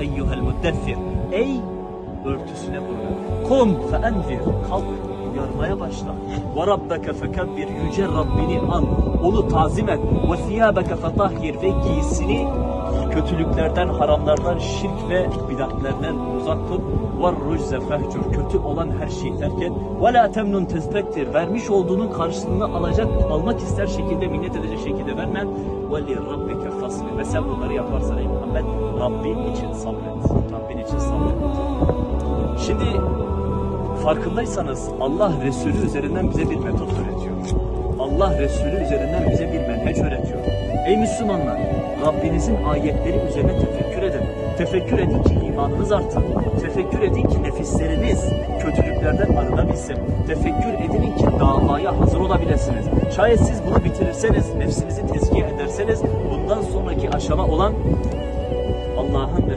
eyyuhel muddessir. Ey örtüsüne bürün. Kum fe enzir. Kalk uyarmaya başla. Ve rabbeke fekebbir. Yüce Rabbini an. Onu tazim et. Ve thiyâbeke fetahhir. Ve giysini kötülüklerden, haramlardan, şirk ve bidatlerden uzak tut. Ve rüzze fehcur. Kötü olan her şeyi terk et. Ve la temnun tezbektir. Vermiş olduğunun karşılığını alacak, almak ister şekilde, minnet edecek şekilde vermen. Ve li rabbike fasbir. Ve sen bunları yaparsan ey Muhammed, Rabbin için sabret. Rabbin için sabret. Şimdi farkındaysanız Allah Resulü üzerinden bize bir metot öğretiyor. Allah Resulü üzerinden bize bir menheç öğretiyor. Ey Müslümanlar! Rabbinizin ayetleri üzerine tefekkür edin. Tefekkür edin ki imanınız artsın. Tefekkür edin ki nefisleriniz kötülüklerden arınabilsin. Tefekkür edin ki davaya hazır olabilirsiniz. Şayet siz bunu bitirirseniz, nefsinizi tezkiye ederseniz bundan sonraki aşama olan Allah'ın Resulü